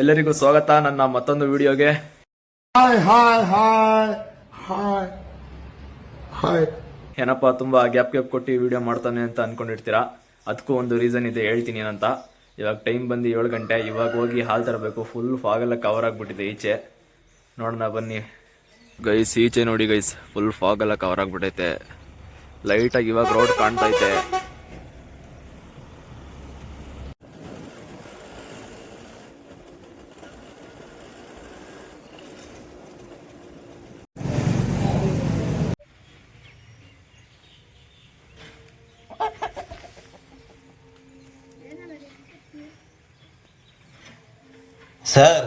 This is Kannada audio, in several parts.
ಎಲ್ಲರಿಗೂ ಸ್ವಾಗತ ನನ್ನ ಮತ್ತೊಂದು ವಿಡಿಯೋಗೆ. Hi hi hi hi hi ಏನಪ್ಪ ತುಂಬಾ ಗ್ಯಾಪ್ ಗ್ಯಾಪ್ ಕೊಟ್ಟು ವಿಡಿಯೋ ಮಾಡ್ತಾನೆ ಅಂತ ಅನ್ಕೊಂಡಿರ್ತೀರಾ? ಅದಕ್ಕೂ ಒಂದು ರೀಸನ್ ಇದೆ ಹೇಳ್ತೀನಿ ಏನಂತ. ಇವಾಗ ಟೈಮ್ ಬಂದು ಏಳು ಗಂಟೆ ಇವಾಗ ಹೋಗಿ ಹಾಲು ತರಬೇಕು ಫುಲ್ ಫಾಗೆಲ್ಲ ಕವರ್ ಆಗ್ಬಿಟ್ಟಿದೆ ಈಚೆ. ನೋಡೋಣ ಬನ್ನಿ. ಗೈಸ್ ಈಚೆ ನೋಡಿ ಗೈಸ್ ಫುಲ್ ಫಾಗ್ ಎಲ್ಲ ಕವರ್ ಆಗ್ಬಿಟ್ಟೈತೆ. ಲೈಟಾಗಿ ಇವಾಗ ರೋಡ್ ಕಾಣ್ತೈತೆ ಸರ್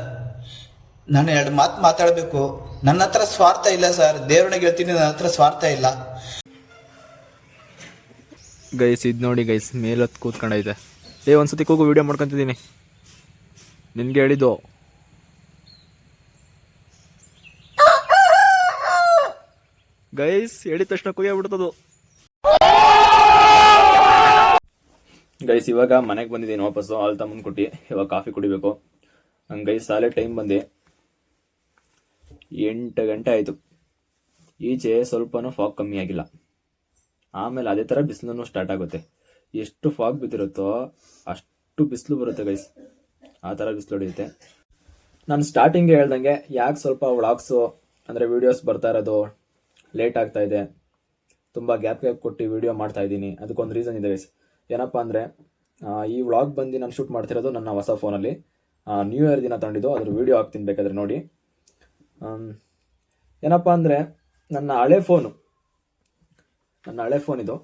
ನಾನು ಎರಡು ಮಾತು ಮಾತಾಡಬೇಕು. ನನ್ನ ಹತ್ರ ಸ್ವಾರ್ಥ ಇಲ್ಲ ಸರ್ ದೇವ್ರನಿಗೆ ಹೇಳ್ತೀನಿ ನನ್ನ ಹತ್ರ ಸ್ವಾರ್ಥ ಇಲ್ಲ. ಗೈಸ್ ಇದು ನೋಡಿ ಗೈಸ್ ಮೇಲತ್ತು ಕೂತ್ಕೊಂಡೈತೆ. ಏ ಒಂದ್ಸತಿ ಕೂಗು ವಿಡಿಯೋ ಮಾಡ್ಕೊತಿದ್ದೀನಿ. ನಿನ್ಗೆ ಹೇಳಿದ್ದು. ಗೈಸ್ ಹೇಳಿದ ತಕ್ಷಣ ಕುಯ್ಯಾಬಿಡ್ತದು ಗೈಸ್ ಇವಾಗ ಮನೆಗೆ ಬಂದಿದ್ದೀನಿ ವಾಪಸ್ಸು. ಆಲ್ ತಮ್ಮನ್ ಕೊಟ್ಟು ಇವಾಗ ಕಾಫಿ ಕುಡಿಬೇಕು. ನಂಗೆ ಗೈಸ್ ಸಾಲೆ ಟೈಮ್ ಬಂದೆ. ಎಂಟು ಗಂಟೆ ಆಯಿತು. ಈಚೆ ಸ್ವಲ್ಪನೂ ಫಾಗ್ ಕಮ್ಮಿ ಆಗಿಲ್ಲ. ಆಮೇಲೆ ಅದೇ ಥರ ಬಿಸಿಲು ಸ್ಟಾರ್ಟ್ ಆಗುತ್ತೆ. ಎಷ್ಟು ಫಾಗ್ ಬಿದ್ದಿರುತ್ತೋ ಅಷ್ಟು ಬಿಸಿಲು ಬರುತ್ತೆ ಗೈಸ್ ಆ ಥರ ಬಿಸಿಲು ಹೊಡೆಯುತ್ತೆ. ನಾನು ಸ್ಟಾರ್ಟಿಂಗ್ ಹೇಳ್ದಂಗೆ ಯಾಕೆ ಸ್ವಲ್ಪ ವ್ಲಾಗ್ಸು ಅಂದರೆ ವೀಡಿಯೋಸ್ ಬರ್ತಾ ಇರೋದು ಲೇಟ್ ಆಗ್ತಾ ಇದೆ. ತುಂಬ ಗ್ಯಾಪ್ ಗ್ಯಾಪ್ ಕೊಟ್ಟು ವಿಡಿಯೋ ಮಾಡ್ತಾ ಇದ್ದೀನಿ. ಅದಕ್ಕೊಂದು ರೀಸನ್ ಇದೆ ಗೈಸ್ ಏನಪ್ಪ ಅಂದರೆ ಈ ವ್ಲಾಗ್ ಬಂದು ನಾನು ಶೂಟ್ ಮಾಡ್ತಿರೋದು ನನ್ನ ಹೊಸ ಫೋನಲ್ಲಿ ನ್ಯೂ ಇಯರ್ ದಿನ ತಗೊಂಡಿದ್ದು, ಅದ್ರ ವಿಡಿಯೋ ಹಾಕ್ತೀನಿ ಬೇಕಾದ್ರೆ ನೋಡಿ. ಏನಪ್ಪ ಅಂದರೆ, ನನ್ನ ಹಳೆ ಫೋನು ನನ್ನ ಹಳೆ ಫೋನ್ ಇದು.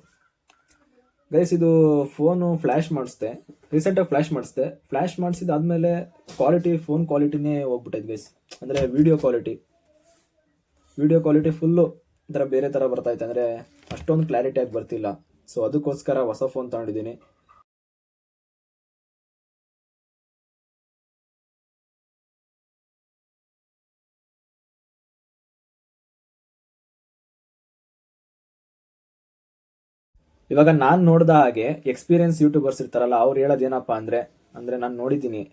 ಗೈಸ್ ಇದು ಫೋನು ಫ್ಲ್ಯಾಶ್ ಮಾಡಿಸ್ದೆ ರೀಸೆಂಟಾಗಿ ಫ್ಲ್ಯಾಶ್ ಮಾಡಿಸ್ದೆ. ಫ್ಲ್ಯಾಶ್ ಮಾಡಿಸಿದಾದ್ಮೇಲೆ ಕ್ವಾಲಿಟಿ ಫೋನ್ ಕ್ವಾಲಿಟಿನೇ ಹೋಗ್ಬಿಟ್ಟೈತೆ ಗೈಸ್ ಅಂದರೆ video quality video quality full ಒಂಥರ ಬೇರೆ ಥರ ಬರ್ತಾಯಿತ್ತು ಅಂದರೆ ಅಷ್ಟೊಂದು ಕ್ಲಾರಿಟಿಯಾಗಿ ಬರ್ತಿಲ್ಲ. ಸೊ ಅದಕ್ಕೋಸ್ಕರ ಹೊಸ ಫೋನ್ ತಗೊಂಡಿದ್ದೀನಿ. ಇವಾಗ ನಾನು ನೋಡಿದ ಹಾಗೆ ಎಕ್ಸ್ಪೀರಿಯನ್ಸ್ ಯೂಟ್ಯೂಬರ್ಸ್ ಇರ್ತಾರಲ್ಲ, ಅವ್ರು ಹೇಳೋದು ಏನಪ್ಪ ಅಂದರೆ ಅಂದರೆ ನಾನು ನೋಡಿದ್ದೀನಿ.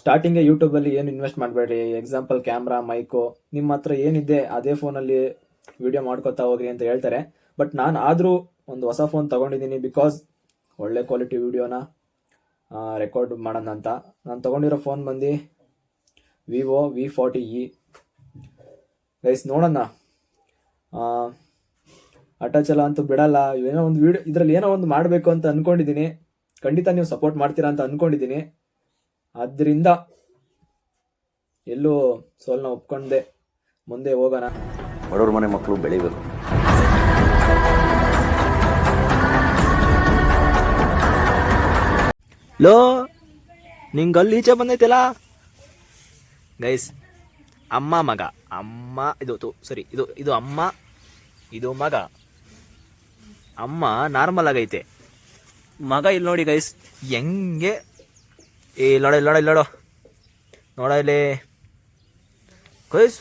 ಸ್ಟಾರ್ಟಿಂಗೇ ಯೂಟ್ಯೂಬಲ್ಲಿ ಏನು ಇನ್ವೆಸ್ಟ್ ಮಾಡಬೇಡಿ ಎಕ್ಸಾಂಪಲ್ ಕ್ಯಾಮ್ರಾ ಮೈಕು ನಿಮ್ಮ ಹತ್ರ ಏನಿದೆ, ಅದೇ ಫೋನಲ್ಲಿ ವಿಡಿಯೋ ಮಾಡ್ಕೊತಾ ಹೋಗ್ರಿ ಅಂತ ಹೇಳ್ತಾರೆ. ಬಟ್ ನಾನು ಆದರೂ ಒಂದು ಹೊಸ ಫೋನ್ ತಗೊಂಡಿದ್ದೀನಿ ಬಿಕಾಸ್ ಒಳ್ಳೆ ಕ್ವಾಲಿಟಿ ವಿಡಿಯೋನ ರೆಕಾರ್ಡ್ ಮಾಡೋಣ ಅಂತ. ನಾನು ತಗೊಂಡಿರೋ ಫೋನ್ ಬಂದು Vivo V forty E guys ನೋಡೋಣ. ಅಟಾಚಲ ಅಂತೂ ಬಿಡಲ್ಲ. ಏನೋ ಒಂದು ವಿಡಿಯೋ ಇದರಲ್ಲಿ ಏನೋ ಒಂದು ಮಾಡಬೇಕು ಅಂತ ಅನ್ಕೊಂಡಿದ್ದೀನಿ. ಖಂಡಿತ ನೀವು ಸಪೋರ್ಟ್ ಮಾಡ್ತೀರಾ ಅಂತ ಅನ್ಕೊಂಡಿದ್ದೀನಿ. ಆದ್ದರಿಂದ ಎಲ್ಲೂ ಸೋಲ್ನ ಒಪ್ಕೊಂಡೆ ಮುಂದೆ ಹೋಗೋಣ. ಬಡವ್ರ ಮನೆ ಮಕ್ಕಳು ಬೆಳಿಬೇಕು ಲೋ ನಿಂಗೆ ಅಲ್ಲಿ ಈಚೆ ಬಂದೈತಲ್ಲ? ಗೈಸ್ ಅಮ್ಮ ಮಗ. ಅಮ್ಮ ಇದು ತು ಸರಿ ಇದು ಇದು ಅಮ್ಮ ಇದು ಮಗ. ಅಮ್ಮ ನಾರ್ಮಲ್ ಆಗೈತೆ. ಮಗ ಇಲ್ಲಿ ನೋಡಿ ಗೈಸ್ ಹೆಂಗೆ ಏ ಇಲ್ಲೋಡ ಇಲ್ಲೋಡ ಇಲ್ಲೋಡ ನೋಡ ಇಲ್ಲಿ ಗೈಸ್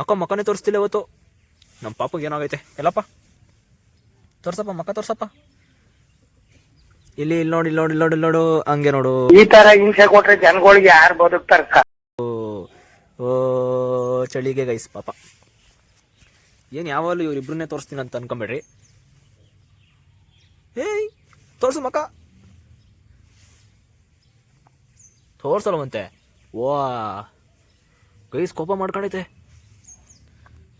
ಅಕ್ಕ ಮಕ್ಕನೇ ತೋರಿಸ್ತಿಲ್ಲ ಇವತ್ತು. ನಮ್ಮ ಪಾಪಗೆ ಏನಾಗೈತೆ? ಎಲ್ಲಪ್ಪ? ತೋರ್ಸಪ್ಪ ಮಕ್ಕ ತೋರ್ಸಪ್ಪ. ಇಲ್ಲಿ ಇಲ್ಲಿ ನೋಡಿ ನೋಡಿ ನೋಡಿ ನೋಡು ಹಂಗೆ ನೋಡು. ಈ ತರ ಹಿಂಸೆ ಕೊಟ್ರೆ ಜನಗಳಿಗೆ ಯಾರು ಬದುಕ್ತಾರ? ಓ ಓ ಚಳಿಗೆ ಗೈಸ್ ಪಾಪ. ಏನು ಯಾವಾಗಲೂ ಇವ್ರಿಬ್ರನ್ನೇ ತೋರಿಸ್ತೀನಿ ಅಂತ ಅನ್ಕೊಂಬೇಡ್ರಿ. ತೋರ್ಸಲ್ವಂತೆ ವಾ ಗೈಸ್ ಕೋಪ ಮಾಡ್ಕೊಂಡೈತೆ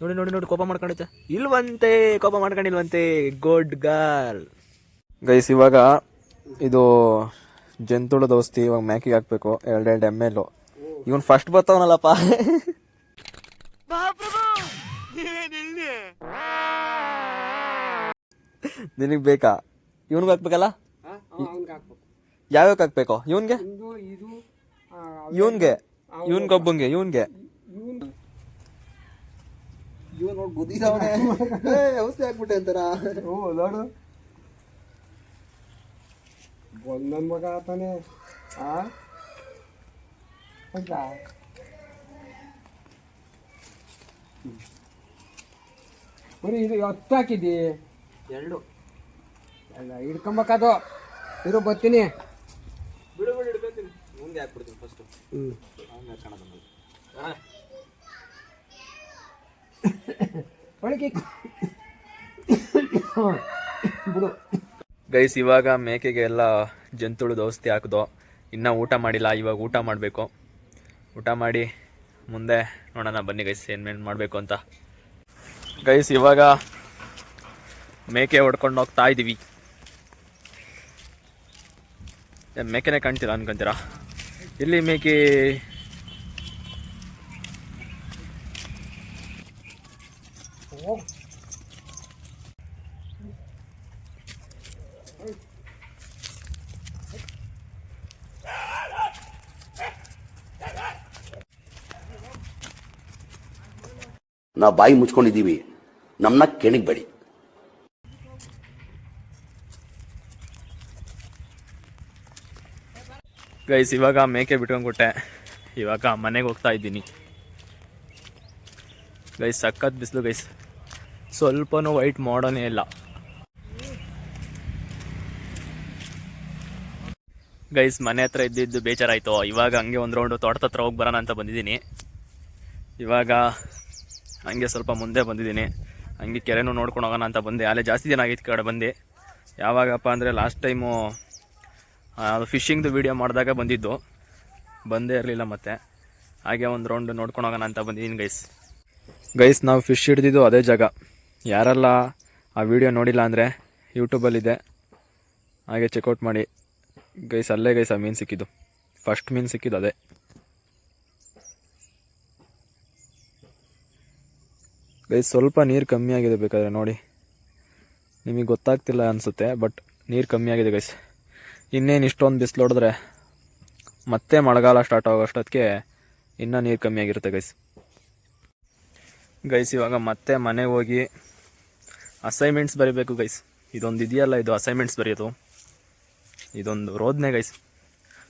ನೋಡಿ ನೋಡಿ ನೋಡಿ ಕೋಪ ಮಾಡ್ಕೊಂಡೈತೆ ಇಲ್ವಂತೆ ಕೋಪ ಮಾಡ್ಕೊಂಡಿಲ್ವಂತೆ ಗುಡ್ ಗರ್ಲ್ ಗೈಸ್ ಇವಾಗ ಇದು ಜಂತುಳದ ಔಷಧಿ ಇವಾಗ ಮ್ಯಾಕಿಗೆ ಹಾಕ್ಬೇಕು ಎರಡೆರಡು ಎಂ ಎಲ್ ಇವನ್ ಫಸ್ಟ್ ಬರ್ತಾವನಲ್ಲಪ್ಪ ನಿನಗ್ ಬೇಕಾ? ಇವನ್ಗೆ ಹಾಕ್ಬೇಕಲ್ಲ? ಯಾವ್ಯಾವ ಹಾಕ್ಬೇಕು. ಇವನ್ಗೆ? ಇವನ್ಗೆ. ಇವನ್ಗೊಬ್ಬಂಗೆ ಇವನ್ಗೆ. ಔಷಧಿ ಹಾಕ್ಬಿಟ್ಟೆ ಅಂತಾರ? ನೋಡು. ಬಂದನ್ ಮಗ ಆತಾನೆ. ಆ? ಬರೀ ಇದು ಹತ್ತು ಹಾಕಿದ್ದಿ? ಎರಡು. ಅಲ್ಲ ಹಿಡ್ಕೊಂಬಕದು ಇರು ಬರ್ತೀನಿ. ಬಿಡು ಹಾಕ್ಬಿಡ್ತೀನಿ ಹಿಡ್ಕೊತೀನಿ ಹ್ಞೂ ಒಳಗೆ ಬಿಡು. ಗೈಸ್ ಇವಾಗ ಮೇಕೆಗೆ ಎಲ್ಲ ಜಂತುಳು ಔಷಧಿ ಹಾಕಿದೋ. ಇನ್ನೂ ಊಟ ಮಾಡಿಲ್ಲ ಇವಾಗ ಊಟ ಮಾಡಬೇಕು. ಊಟ ಮಾಡಿ ಮುಂದೆ ನೋಡೋಣ ಬನ್ನಿ ಗೈಸ್ ಏನೇನು ಮಾಡಬೇಕು ಅಂತ. ಗೈಸ್ ಇವಾಗ ಮೇಕೆ ಹೊಡ್ಕೊಂಡು ಹೋಗ್ತಾ ಇದ್ದೀವಿ ಏ, ಮೇಕೆನೇ ಕಾಣ್ತೀರಾ ಅನ್ಕೊಂತೀರಾ? ಇಲ್ಲಿ ಮೇಕೆ ನಾವು ಬಾಯಿ ಮುಚ್ಕೊಂಡಿದ್ದೀವಿ. ನಮ್ಮನ್ನ ಕೆಣಗಬೇಡಿ ಗೈಸ್ ಇವಾಗ ಮೇಕೆ ಬಿಟ್ಕೊಂಡ್ಬಿಟ್ಟೆ ಇವಾಗ ಮನೆಗೆ ಹೋಗ್ತಾ ಇದ್ದೀನಿ. ಗೈಸ್ ಸಕ್ಕತ್ ಬಿಸಿಲು ಗೈಸ್ ಸ್ವಲ್ಪನೂ ವೈಟ್ ಮಾಡೋನೇ ಇಲ್ಲ. ಗೈಸ್ ಮನೆ ಹತ್ರ ಇದ್ದಿದ್ದು ಬೇಜಾರಾಯ್ತು. ಇವಾಗ ಹಂಗೆ ಒಂದು ರೌಂಡು ತೋಟದ ಹತ್ರ ಹೋಗಿ ಬರೋಣ ಅಂತ ಬಂದಿದ್ದೀನಿ. ಇವಾಗ ಹಂಗೆ ಸ್ವಲ್ಪ ಮುಂದೆ ಬಂದಿದ್ದೀನಿ. ಹಂಗೆ ಕೆರೆನೂ ನೋಡ್ಕೊಂಡು ಹೋಗೋಣ ಅಂತ ಬಂದೆ. ಅಲ್ಲೇ ಜಾಸ್ತಿ ದಿನ ಆಗಿತ್ತು ಕಡೆ ಬಂದು. ಯಾವಾಗಪ್ಪ ಅಂದರೆ ಲಾಸ್ಟ್ ಟೈಮು ಅದು ಫಿಶಿಂಗ್ದು ವೀಡಿಯೋ ಮಾಡಿದಾಗ ಬಂದಿದ್ದು. ಬಂದೇ ಇರಲಿಲ್ಲ ಮತ್ತೆ. ಹಾಗೆ ಒಂದು ರೌಂಡ್ ನೋಡ್ಕೊಂಡು ಹೋಗೋಣ ಅಂತ ಬಂದಿದ್ದೀನಿ ಗೈಸ್ ಗೈಸ್ ನಾವು ಫಿಶ್ ಹಿಡ್ದಿದ್ದು ಅದೇ ಜಾಗ. ಯಾರೆಲ್ಲ ಆ ವಿಡಿಯೋ ನೋಡಿಲ್ಲ ಅಂದರೆ ಯೂಟ್ಯೂಬಲ್ಲಿದೆ ಹಾಗೆ ಚೆಕ್ಔಟ್ ಮಾಡಿ. ಗೈಸ್ ಅಲ್ಲೇ ಗೈಸ್ ಆ ಮೀನು ಸಿಕ್ಕಿದ್ದು. ಫಸ್ಟ್ ಮೀನು ಸಿಕ್ಕಿದ್ದು ಅದೇ. ಗೈಸ್ ಸ್ವಲ್ಪ ನೀರು ಕಮ್ಮಿ ಆಗಿದೆ ಬೇಕಾದ್ರೆ ನೋಡಿ. ನಿಮಗೆ ಗೊತ್ತಾಗ್ತಿಲ್ಲ ಅನಿಸುತ್ತೆ ಬಟ್ ನೀರು ಕಮ್ಮಿ ಆಗಿದೆ ಗೈಸ್ ಇನ್ನೇನು ಇಷ್ಟೊಂದು ಬಿಸಿಲು ಹೊಡೆದ್ರೆ ಮತ್ತೆ ಮಳೆಗಾಲ ಸ್ಟಾರ್ಟ್ ಆಗೋಷ್ಟೊತ್ತಿಗೆ ಇನ್ನೂ ನೀರು ಕಮ್ಮಿ ಆಗಿರುತ್ತೆ ಗೈಸ್ ಗೈಸ್ ಇವಾಗ ಮತ್ತೆ ಮನೆಗೆ ಹೋಗಿ ಅಸೈನ್ಮೆಂಟ್ಸ್ ಬರೀಬೇಕು ಗೈಸ್ ಇದೊಂದು ಇದೆಯಲ್ಲ, ಇದು ಅಸೈನ್ಮೆಂಟ್ಸ್ ಬರೆಯೋದು. ಇದೊಂದು ರೋದನೆ ಗೈಸ್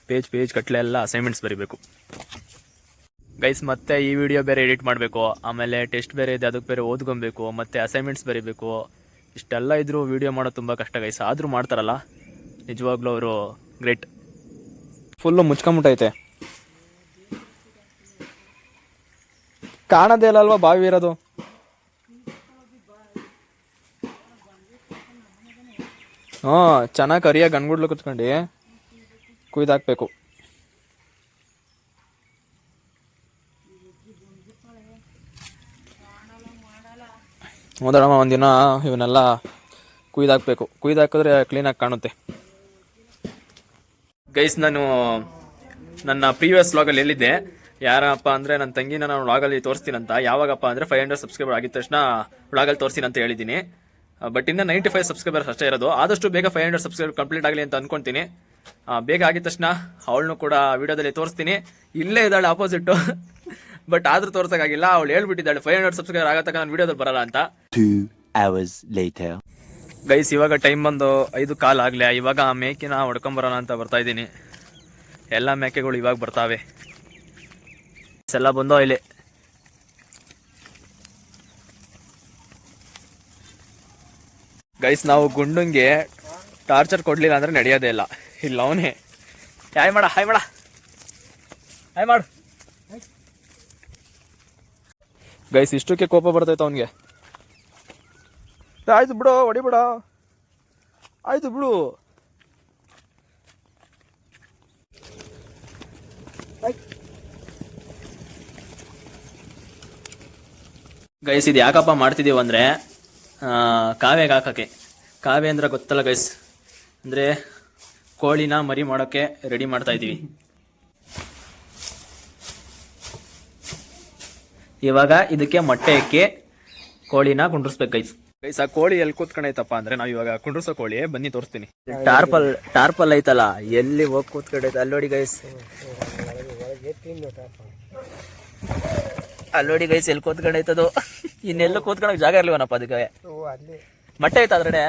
ಪೇಜ್ ಪೇಜ್ ಕಟ್ಲೆ ಎಲ್ಲ ಅಸೈನ್ಮೆಂಟ್ಸ್ ಬರೀಬೇಕು. ಗೈಸ್ ಮತ್ತೆ ಈ ವಿಡಿಯೋ ಬೇರೆ ಎಡಿಟ್ ಮಾಡಬೇಕು. ಆಮೇಲೆ ಟೆಸ್ಟ್ ಬೇರೆ ಇದೆ ಅದಕ್ಕೆ ಬೇರೆ ಓದ್ಕೊಬೇಕು. ಮತ್ತೆ ಅಸೈನ್ಮೆಂಟ್ಸ್ ಬರೀಬೇಕು. ಇಷ್ಟೆಲ್ಲ ಇದ್ರೂ ವಿಡಿಯೋ ಮಾಡೋದು ತುಂಬ ಕಷ್ಟ ಗೈಸ್ ಆದರೂ ಮಾಡ್ತಾರಲ್ಲ. ನಿಜವಾಗ್ಲೂ ಅವರು ಗ್ರೇಟ್. ಫುಲ್ಲು ಮುಚ್ಕೊಂಬಿಟ್ಟೈತೆ. ಕಾಣದೇ ಇಲ್ಲ ಅಲ್ವಾ ಬಾವಿ ಇರೋದು? ಹಾ, ಚೆನ್ನಾಗಿ ಕರಿಯ ಗಣ್ಗುಡ್ಲು ಕುತ್ಕೊಂಡು. ಕುಯ್ದಾಕ್ಬೇಕು. ಹೌದಳಮ್ಮ ಒಂದಿನ ಇವನ್ನೆಲ್ಲ ಕುಯ್ದಾಕ್ಬೇಕು. ಕುಯ್ದಾಕಿದ್ರೆ ಕ್ಲೀನಾಗಿ ಕಾಣುತ್ತೆ. ಗೈಸ್ ನಾನು ನನ್ನ ಪ್ರೀವಿಯಸ್ ವ್ಲಾಗಲ್ಲಿ ಹೇಳಿದ್ದೆ. ಯಾರಪ್ಪ ಅಂದರೆ ನನ್ನ ತಂಗಿನ ನಾನು ವ್ಲಾಗಲ್ಲಿ ತೋರಿಸ್ತೀನಂತ. ಯಾವಾಗಪ್ಪ ಅಂದರೆ ಫೈವ್ ಹಂಡ್ರೆಡ್ ಸಬ್ಸ್ಕ್ರೈಬರ್ ಆಗಿದ ತಕ್ಷಣ ವ್ಲಾಗಲ್ಲಿ ತೋರಿಸ್ತೀನಿ ಅಂತ ಹೇಳಿದ್ದೀನಿ. ಬಟ್ ಇನ್ನು ನೈಂಟಿ ಫೈವ್ ಸಬ್ಸ್ಕ್ರೈಬರ್ಸ್ ಅಷ್ಟೇ ಇರೋದು. ಆದಷ್ಟು ಬೇಗ ಫೈವ್ ಹಂಡ್ರೆಡ್ ಸಬ್ಸ್ಕ್ರೈಬರ್ ಕಂಪ್ಲೀಟ್ ಆಗಲಿ ಅಂತ ಅನ್ಕೊಂತೀನಿ. ಬೇಗ ಆಗಿದ ತಕ್ಷಣ ಅವಳನ್ನು ಕೂಡ ವಿಡಿಯೋದಲ್ಲಿ ತೋರಿಸ್ತೀನಿ. ಇಲ್ಲೇ ಇದ್ದಾಳೆ ಆಪೋಸಿಟ್ಟು ಬಟ್ ಆದ್ರೂ ತೋರ್ಸೋಕ್ಕಾಗಿಲ್ಲ ಅವಳು ಹೇಳ್ಬಿಟ್ಟಿದ್ದಾಳೆ ಫೈವ್ ಹಂಡ್ರೆಡ್ ಸಬ್ಸ್ಕ್ರೈಬರ್ ಆಗತ್ತಕ್ಕ ನಾನು ವಿಡಿಯೋದಲ್ಲಿ ಬರಲ್ಲ ಅಂತ. ಗೈಸ್ ಇವಾಗ ಟೈಮ್ ಬಂದು ಐದು ಕಾಲ್ ಆಗ್ಲಿ. ಇವಾಗ ಆ ಮೇಕೆನ ಹೊಡ್ಕೊಂಬರೋಣ ಅಂತ ಬರ್ತಾ ಇದ್ದೀನಿ. ಎಲ್ಲ ಮೇಕೆಗಳು ಇವಾಗ ಬರ್ತಾವೆ. ಎಲ್ಲ ಬಂದೋ ಇಲ್ಲಿ. ಗೈಸ್ ನಾವು ಗುಂಡುಂಗೆ ಟಾರ್ಚರ್ ಕೊಡ್ಲಿಲ್ಲ ಅಂದ್ರೆ ನಡೆಯೋದೇ ಇಲ್ಲ. ಇಲ್ಲ ಅವನೇ. ಹಾಯ್ ಮಾಡ ಹಾಯ್ ಮಾಡ. ಹಾಯ್ ಮಾಡು. ಗೈಸ್ ಇಷ್ಟಕ್ಕೆ ಕೋಪ ಬರ್ತೈತೆ ಅವನಿಗೆ? ಆಯ್ತು ಬಿಡು, ಹೊಡಿಬಿಡ. ಆಯ್ತು ಬಿಡು. ಗೈಸ್ ಇದು ಯಾಕಪ್ಪ ಮಾಡ್ತಿದೀವಿ ಅಂದರೆ ಕಾವ್ಯಗೆ ಹಾಕಕ್ಕೆ ಕಾವೆ ಅಂದ್ರೆ ಗೊತ್ತಲ್ಲ ಗೈಸ್ ಅಂದರೆ ಕೋಳಿನ ಮರಿ ಮಾಡೋಕ್ಕೆ ರೆಡಿ ಮಾಡ್ತಾ ಇದೀವಿ ಇವಾಗ ಇದಕ್ಕೆ ಮೊಟ್ಟೆ ಇಕ್ಕಿ ಕೋಳಿನ ಕುಂಡ್ರಿಸ್ಬೇಕು ಗೈಸ್ ಗೈಸ್ ಆ ಕೋಳಿ ಎಲ್ಲಿ ಕೂತ್ಕೊಂಡೈತಪ್ಪ ಅಂದ್ರೆ ನಾವು ಇವಾಗ ಕುಂಡ್ರಸೋ ಕೋಳಿ ಬನ್ನಿ ತೋರಿಸ್ತೀನಿ. ಟಾರ್ಪಲ್ ಟಾರ್ಪಲ್ ಐತಲ್ಲ ಎಲ್ಲಿ ಹೋಗಿ ಕೂತ್ಕೊಂಡೈತೆ? ಅಲ್ಲೋಡಿ ನೋಡಿ ಗೈಸ್. ಅಲ್ಲೋಡಿ ನೋಡಿ ಗೈಸ್ ಎಲ್ಲಿ ಕೂತ್ಕೊಂಡೈತದು? ಇನ್ನೆಲ್ಲೂ ಕೂತ್ಕೊಳಕ್ ಜಾಗ ಇರ್ಲಿವನಪ್ಪ ಅದಕ್ಕೆ? ಓ ಅಲ್ಲಿ. ಮೊಟ್ಟೆ ಐತ ಅದ್ರಡೆ?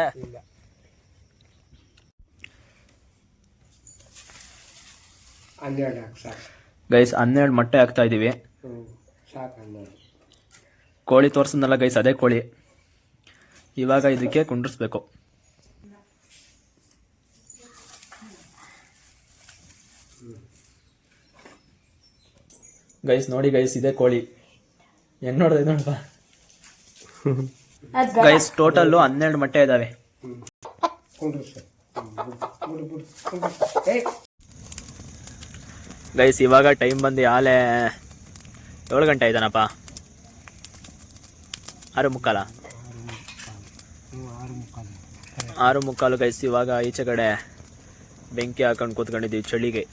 ಗೈಸ್ ಹನ್ನೆರಡು ಮೊಟ್ಟೆ ಹಾಕ್ತಾ ಇದೀವಿ. ಕೋಳಿ ತೋರ್ಸಂದಲ್ಲ ಗೈಸ್ ಅದೇ ಕೋಳಿ. ಇವಾಗ ಇದಕ್ಕೆ ಕುಂಡ್ರಿಸ್ಬೇಕು. ಗೈಸ್ ನೋಡಿ ಗೈಸ್ ಇದೆ ಕೋಳಿ. ಹೆಂಗ್ ನೋಡ್ದೆ ನೋಡಪ್ಪ? ಗೈಸ್ ಟೋಟಲ್ ಹನ್ನೆರಡು ಮೊಟ್ಟೆ ಇದಾವೆ. ಗೈಸ್ ಇವಾಗ ಟೈಮ್ ಬಂದು ಆಲೆ ಏಳು ಗಂಟೆ ಆಯ್ತಾನಪ್ಪ? ಆರು ಮುಕ್ಕಾಲ? ಆರು ಮುಕ್ಕಾಲು ಗೈಸ್ ಇವಾಗ ಈಚೆ ಕಡೆ ಬೆಂಕಿ ಹಾಕೊಂಡು ಕೂತ್ಕೊಂಡಿದ್ದೀವಿ ಚಳಿಗೆ.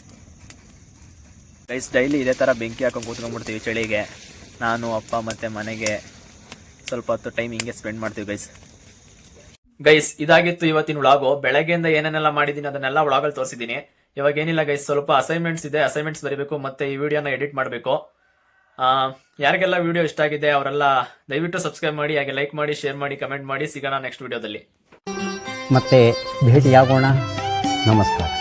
ಗೈಸ್ ಡೈಲಿ ಇದೇ ಥರ ಬೆಂಕಿ ಹಾಕೊಂಡು ಕೂತ್ಕೊಂಡ್ಬಿಡ್ತೀವಿ ಚಳಿಗೆ. ನಾನು, ಅಪ್ಪ ಮತ್ತು ಮನೆಗೆ ಸ್ವಲ್ಪ ಹೊತ್ತು ಟೈಮ್ ಹಿಂಗೆ ಸ್ಪೆಂಡ್ ಮಾಡ್ತೀವಿ ಗೈಸ್ ಗೈಸ್ ಇದಾಗಿತ್ತು ಇವತ್ತಿನ ಒಳಗೋ ಬೆಳಗ್ಗೆಯಿಂದ ಏನೇನೆಲ್ಲ ಮಾಡಿದ್ದೀನಿ ಅದನ್ನೆಲ್ಲ ಒಳಗಲ್ಲಿ ತೋರಿಸಿದ್ದೀನಿ ಇವಾಗ ಏನಿಲ್ಲ ಗೈಸ್ ಸ್ವಲ್ಪ ಅಸೈನ್ಮೆಂಟ್ಸ್ ಇದೆ ಅಸೈನ್ಮೆಂಟ್ಸ್ ಬರೀಬೇಕು, ಮತ್ತೆ ಈ ವಿಡಿಯೋನ ಎಡಿಟ್ ಮಾಡಬೇಕು. ಯಾರಿಗೆಲ್ಲ ವಿಡಿಯೋ ಇಷ್ಟ ಆಗಿದೆ, ಅವರೆಲ್ಲ ದಯವಿಟ್ಟು ಸಬ್ಸ್ಕ್ರೈಬ್ ಮಾಡಿ, ಹಾಗೆ ಲೈಕ್ ಮಾಡಿ ಶೇರ್ ಮಾಡಿ ಕಮೆಂಟ್ ಮಾಡಿ, ಸಿಗೋಣ ನೆಕ್ಸ್ಟ್ ವಿಡಿಯೋದಲ್ಲಿ ಮತ್ತೆ ಭೇಟಿಯಾಗೋಣ ನಮಸ್ಕಾರ